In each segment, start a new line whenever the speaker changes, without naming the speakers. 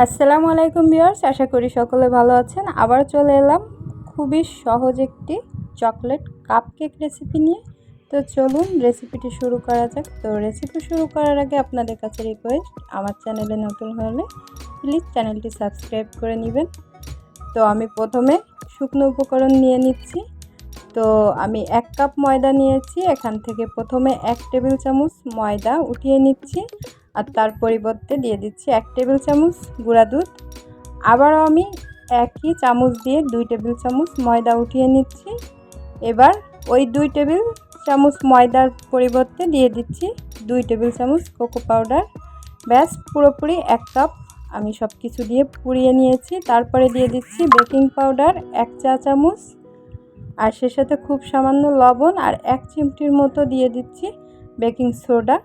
আসসালামু আলাইকুম ভিউয়ার্স, আশা করি সকলে ভালো আছেন। আবার চলে এলাম খুবই সহজ একটি চকলেট কাপকেক রেসিপি নিয়ে। তো চলুন রেসিপিটি শুরু করা যাক। তো রেসিপি শুরু করার আগে আপনাদের কাছে রিকোয়েস্ট আমার চ্যানেলে নতুন হলে প্লিজ চ্যানেলটি সাবস্ক্রাইব করে নেবেন। তো আমি প্রথমে শুকনো উপকরণ নিয়ে নিচ্ছি। তো আমি এক কাপ ময়দা নিয়েছি, এখান থেকে প্রথমে এক টেবিল চামচ ময়দা উঠিয়ে নিচ্ছি। আর তার পরিবর্তে দিয়ে দিচ্ছি এক টেবিল চামচ গুঁড়া দুধ। আবারও আমি একই চামচ দিয়ে দুই টেবিল চামচ ময়দা উঠিয়ে নিচ্ছি। এবার ওই দুই টেবিল চামচ ময়দার পরিবর্তে দিয়ে দিচ্ছি দুই টেবিল চামচ কোকো পাউডার। ব্যাস, পুরোপুরি এক কাপ আমি সব কিছু দিয়ে পুড়িয়ে নিয়েছি। তারপরে দিয়ে দিচ্ছি বেকিং পাউডার এক চা চামচ। আর সে সাথে খুব সামান্য লবণ আর এক চিমটির মতো দিয়ে দিচ্ছি বেকিং সোডা।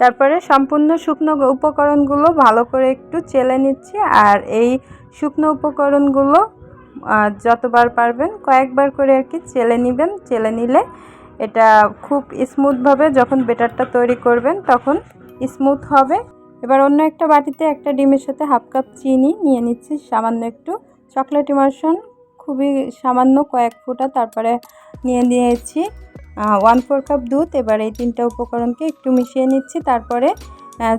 তারপরে সম্পূর্ণ শুকনো উপকরণগুলো ভালো করে একটু চেলে নিচ্ছি আর এই শুকনো উপকরণগুলো যতবার পারবেন কয়েকবার করে আর কি চেলে নেবেন। চেলে নিলে এটা খুব স্মুথভাবে যখন বেটারটা তৈরি করবেন তখন স্মুথ হবে। এবার অন্য একটা বাটিতে একটা ডিমের সাথে হাফ কাপ চিনি নিয়ে নিচ্ছি, সামান্য একটু চকলেট ইমার্শন খুবই সামান্য কয়েক ফুটা তারপরে নিয়ে নিয়েছি। ওয়ান ফোর কাপ দুধ, এবার এই তিনটা উপকরণকে একটু মিশিয়ে নিচ্ছি। তারপরে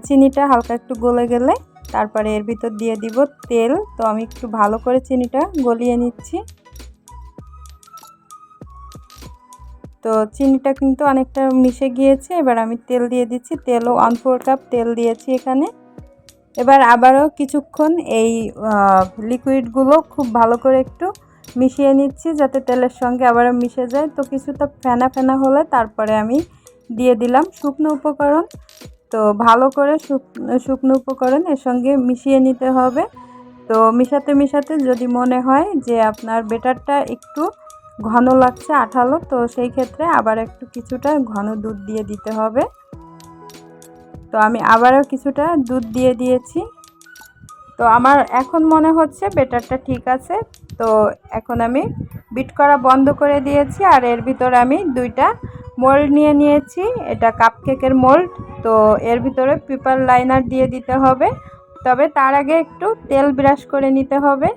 চিনিটা হালকা একটু গলে গেলে তারপরে এর ভিতর দিয়ে দিব তেল। তো আমি একটু ভালো করে চিনিটা গলিয়ে নিচ্ছি। তো চিনিটা কিন্তু অনেকটা মিশে গিয়েছে, এবার আমি তেল দিয়ে দিচ্ছি। তেলও ওয়ান ফোর কাপ তেল দিয়েছি এখানে। এবার আবারও কিছুক্ষণ এই লিকুইডগুলো খুব ভালো করে একটু মিশিয়ে নিচ্ছি যাতে তেলের সঙ্গে আবারও মিশে যায়। তো কিছুটা ফেনা ফেনা হলে তারপরে আমি দিয়ে দিলাম শুকনো উপকরণ। তো ভালো করে শুকনো উপকরণ এর সঙ্গে মিশিয়ে নিতে হবে। তো মিশাতে মিশাতে যদি মনে হয় যে আপনার বেটারটা একটু ঘন লাগছে আঠালো, তো সেই ক্ষেত্রে আবার একটু কিছুটা ঘন দুধ দিয়ে দিতে হবে। তো আমি আবারও কিছুটা দুধ দিয়ে দিয়েছি। তো আমার এখন মনে হচ্ছে বেটারটা ঠিক আছে। তো এখন আমি বিট করা বন্ধ করে দিয়েছি আর এর ভিতরে আমি দুইটা মোল্ড নিয়ে নিয়েছি। এটা কাপকেকের মোল্ড, তো এর ভিতরে পেপার লাইনার দিয়ে দিতে হবে। তবে তার আগে একটু তেল ব্রাশ করে নিতে হবে।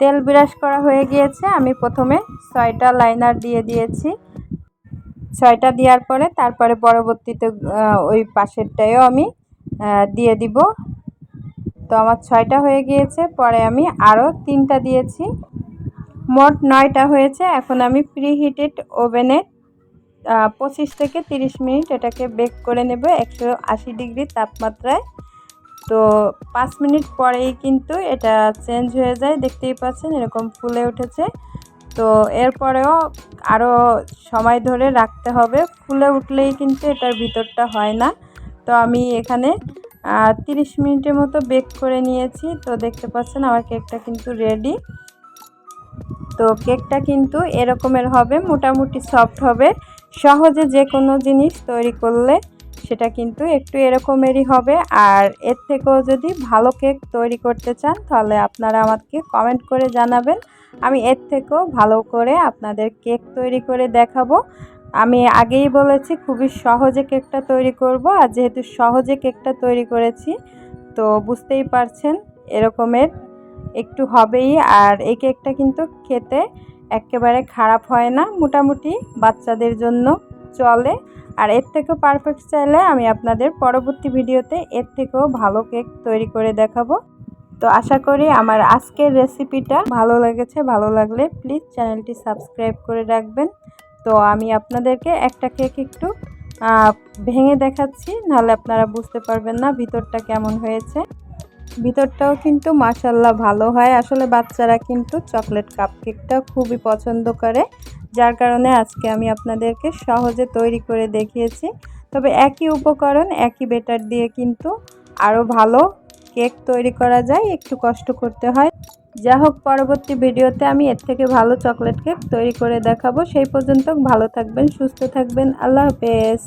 তেল ব্রাশ করা হয়ে গিয়েছে। আমি প্রথমে ছয়টা লাইনার দিয়ে দিয়েছি। ছয়টা দেওয়ার পরে তারপরে পরবর্তীতে ওই পাশেরটায়ও আমি দিয়ে দিব। তো আমার ছয়টা হয়ে গিয়েছে, পরে আমি আরও তিনটা দিয়েছি। মোট নয়টা হয়েছে, এখন আমি প্রি হিটেড ওভেনে পঁচিশ থেকে তিরিশ মিনিট এটাকে বেক করে নেব, একশো আশি ডিগ্রি তাপমাত্রায়। তো পাঁচ মিনিট পরেই কিন্তু এটা চেঞ্জ হয়ে যায়, দেখতেই পাচ্ছেন এরকম ফুলে উঠেছে। তো এরপরেও আরও সময় ধরে রাখতে হবে, ফুলে উঠলেই কিন্তু এটার ভিতরটা হয় না। তো আমি এখানে তিরিশ মিনিটের মতো বেক করে নিয়েছি। তো দেখতে পাচ্ছেন আমার কেকটা কিন্তু রেডি তো কেকটা কিন্তু এরকমের হবে, মোটামুটি সফট হবে। সহজে যে কোনো জিনিস তৈরি করলে সেটা কিন্তু একটু এরকমেরই হবে। আর এর থেকেও যদি ভালো কেক তৈরি করতে চান, তাহলে আপনারা আমাকে কমেন্ট করে জানাবেন। আমি এর থেকেও ভালো করে আপনাদের কেক তৈরি করে দেখাবো। আমি আগেই বলেছি, খুবই সহজে কেকটা তৈরি করব আর যেহেতু সহজে কেকটা তৈরি করেছি, তো বুঝতেই পারছেন এরকমের একটু হবেই। আর এই কেকটা কিন্তু খেতে একেবারে খারাপ হয় না, মোটামুটি বাচ্চাদের জন্য চলে। আর এর থেকেও পারফেক্ট চাইলে আমি আপনাদের পরবর্তী ভিডিওতে এর থেকেও ভালো কেক তৈরি করে দেখাবো। তো আশা করি আমার আজকের রেসিপিটা ভালো লেগেছে, ভালো লাগলে প্লিজ চ্যানেলটি সাবস্ক্রাইব করে রাখবেন। তো আমি আপনাদেরকে একটা কেক একটু ভেঙে দেখাচ্ছি, নাহলে আপনারা বুঝতে পারবেন না ভিতরটা কেমন হয়েছে। ভিতরটাও কিন্তু মাসাল্লাহ ভালো হয়। আসলে বাচ্চারা কিন্তু চকলেট কাপকেকটা খুবই পছন্দ করে। যার কারণে আজকে আমি আপনাদেরকে সহজে তৈরি করে দেখিয়েছি। তবে একই উপকরণ, একই বেটার দিয়ে কিন্তু আরও ভালো কেক তৈরি করা যায়। একটু কষ্ট করতে হয়। যা হোক পরবর্তী ভিডিওতে আমি এর থেকে ভালো চকলেট কেক তৈরি করে দেখাবো। সেই পর্যন্ত ভালো থাকবেন, সুস্থ থাকবেন। আল্লাহ হাফেজ।